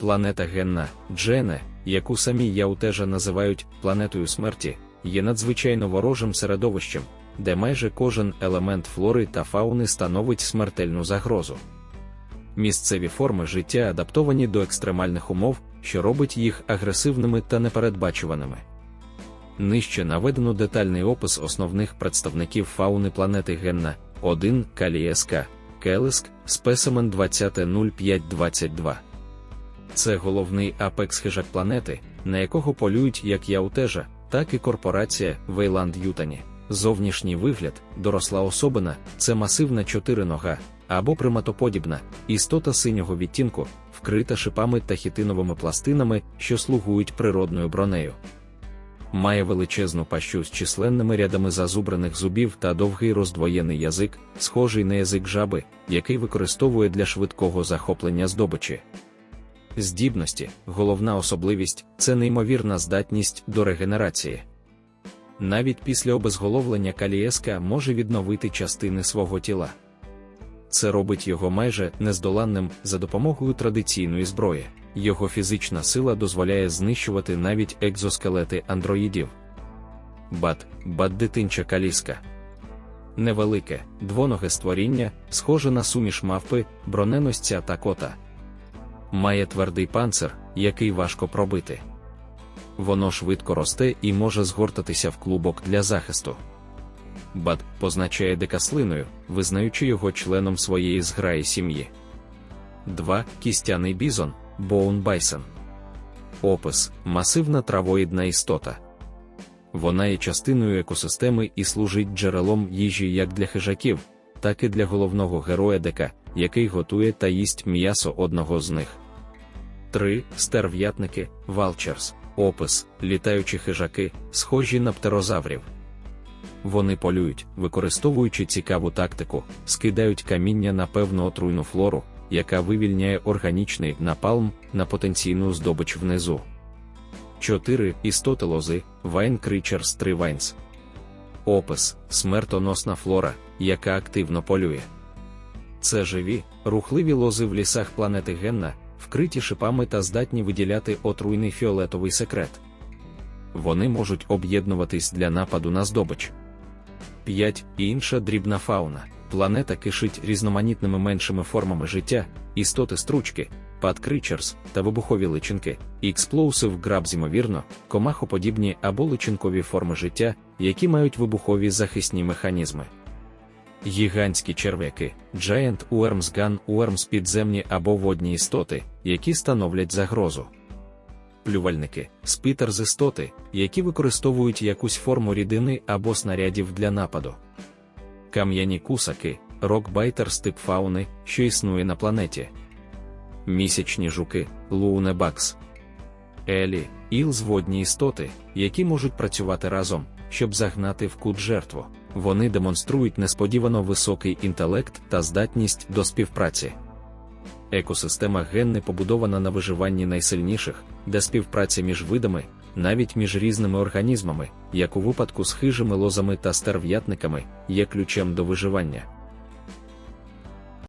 Планета Генна, Джене, яку самі Яутежа називають планетою смерті, є надзвичайно ворожим середовищем, де майже кожен елемент флори та фауни становить смертельну загрозу. Місцеві форми життя адаптовані до екстремальних умов, що робить їх агресивними та непередбачуваними. Нижче наведено детальний опис основних представників фауни планети Генна 1 Калієска, Келеск, спесимен 200522. Це головний апекс хижак планети, на якого полюють як Яутежа, так і корпорація Вейланд Ютані. Зовнішній вигляд, доросла особина, це масивна чотиринога або приматоподібна, істота синього відтінку, вкрита шипами та хітиновими пластинами, що слугують природною бронею. Має величезну пащу з численними рядами зазубрених зубів та довгий роздвоєний язик, схожий на язик жаби, який використовує для швидкого захоплення здобичі. Здібності, головна особливість це неймовірна здатність до регенерації. Навіть після обезголовлення калієска може відновити частини свого тіла. Це робить його майже нездоланним за допомогою традиційної зброї. Його фізична сила дозволяє знищувати навіть екзоскелети андроїдів. Бат, бат дитинча каліска. Невелике, двоноге створіння, схоже на суміш мавпи, броненосця та кота. Має твердий панцир, який важко пробити. Воно швидко росте і може згортатися в клубок для захисту. Бат позначає декаслиною, визнаючи його членом своєї зграї сім'ї. 2. Кістяний бізон, Боун Байсон. Опис масивна травоїдна істота. Вона є частиною екосистеми і служить джерелом їжі як для хижаків, так і для головного героя дека, який готує та їсть м'ясо одного з них. 3. Стерв'ятники, Валчерс. Опис літаючі хижаки, схожі на птерозаврів. Вони полюють, використовуючи цікаву тактику, скидають каміння на певну отруйну флору, яка вивільняє органічний напалм на потенційну здобич внизу. 4. Істоти лози, Вайн Кричерс 3 Вайнс. Опис смертоносна флора, яка активно полює. Це живі, рухливі лози в лісах планети Генна, вкриті шипами та здатні виділяти отруйний фіолетовий секрет. Вони можуть об'єднуватись для нападу на здобич. 5. Інша дрібна фауна. Планета кишить різноманітними меншими формами життя, істоти стручки, падкричерс та вибухові личинки, експлоусив граб ймовірно, комахоподібні або личинкові форми життя, які мають вибухові захисні механізми. Гігантські черв'яки, Giant Worms Gun Worms підземні або водні істоти, які становлять загрозу. Плювальники, спітер істоти, які використовують якусь форму рідини або снарядів для нападу. Кам'яні кусаки, рокбайтер тип фауни, що існує на планеті. Місячні жуки, лунебакс. Елі, ілзводні істоти, які можуть працювати разом, щоб загнати в кут жертву. Вони демонструють несподівано високий інтелект та здатність до співпраці. Екосистема генне побудована на виживанні найсильніших, де співпраця між видами, навіть між різними організмами, як у випадку з хижими лозами та стерв'ятниками, є ключем до виживання.